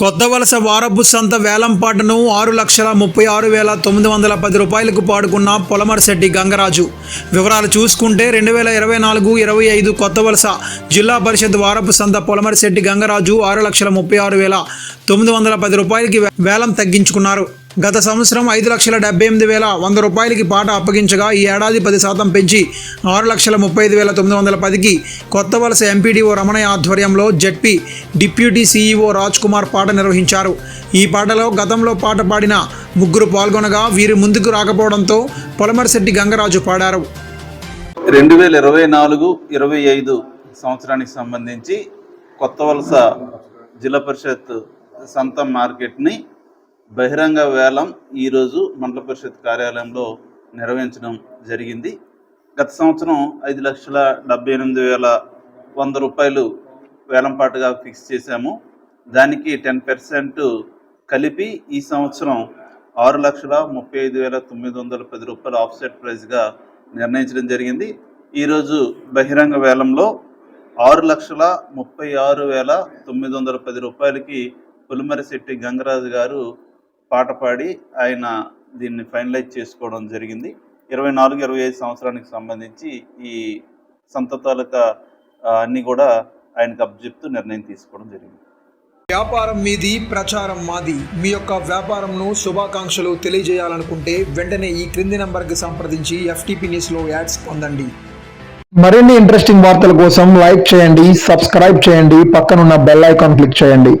కొత్త వలస వారపు సంత వేలంపాటను ఆరు లక్షల ముప్పై ఆరు వేల తొమ్మిది వందల పది రూపాయలకు పాడుకున్న పొలమరశెట్టి గంగరాజు. వివరాలు చూసుకుంటే రెండు వేల ఇరవై నాలుగు ఇరవై ఐదు కొత్త వలస జిల్లా పరిషత్ వారపు సంత పొలమరిశెట్టి గంగరాజు ఆరు లక్షల ముప్పై ఆరు వేల తొమ్మిది వందల పది రూపాయలకి వేలం తగ్గించుకున్నారు. గత సంవత్సరం ఐదు లక్షల డెబ్బై ఎనిమిది వేల వంద రూపాయలకి పాట అప్పగించగా ఈ ఏడాది పది శాతం పెంచి ఆరు లక్షల ముప్పై ఐదు వేల తొమ్మిది వందల పదికి కొత్త వలస ఎంపీడీఓ రమణయ్య ఆధ్వర్యంలో ZP deputy CEO Raj Kumar పాట నిర్వహించారు. ఈ పాటలో గతంలో పాట పాడిన ముగ్గురు పాల్గొనగా వీరు ముందుకు రాకపోవడంతో పొలమరిశెట్టి గంగరాజు పాడారు. రెండు వేల ఇరవై నాలుగు ఇరవై ఐదు సంవత్సరానికి సంబంధించి కొత్త వలస జిల్లా పరిషత్ సంత మార్కెట్ని బహిరంగ వేలం ఈరోజు మండల పరిషత్ కార్యాలయంలో నిర్వహించడం జరిగింది. గత సంవత్సరం ఐదు లక్షల డెబ్బై ఎనిమిది వేల వంద రూపాయలు వేలంపాటుగా ఫిక్స్ చేశాము. దానికి టెన్ పర్సెంట్ కలిపి ఈ సంవత్సరం ఆరు లక్షల ముప్పై ఐదు వేల తొమ్మిది వందల పది రూపాయలు ఆఫ్సెట్ ప్రైస్గా నిర్ణయించడం జరిగింది. ఈరోజు బహిరంగ వేలంలో ఆరు లక్షల ముప్పై ఆరు వేల తొమ్మిది వందల పది రూపాయలకి పులిమరిశెట్టి గంగరాజు గారు పాట పాడి ఆయన దీన్ని ఫైనలైజ్ చేసుకోవడం జరిగింది. ఇరవై నాలుగు ఇరవై ఐదు సంవత్సరానికి సంబంధించి ఈ సంత తాలూకా ఆ, అన్ని కూడా ఆయనకు అప్పచెప్తూ నిర్ణయం తీసుకోవడం జరిగింది. వ్యాపారం మీది ప్రచారం మాది. మీ యొక్క వ్యాపారంను శుభాకాంక్షలు తెలియజేయాలనుకుంటే వెంటనే ఈ క్రింది నంబర్కి సంప్రదించి ఎఫ్టీపీ న్యూస్లో యాడ్స్ పొందండి. మరిన్ని ఇంట్రెస్టింగ్ వార్తల కోసం లైక్ చేయండి సబ్స్క్రైబ్ చేయండి పక్కనున్న బెల్ ఐకాన్ క్లిక్ చేయండి.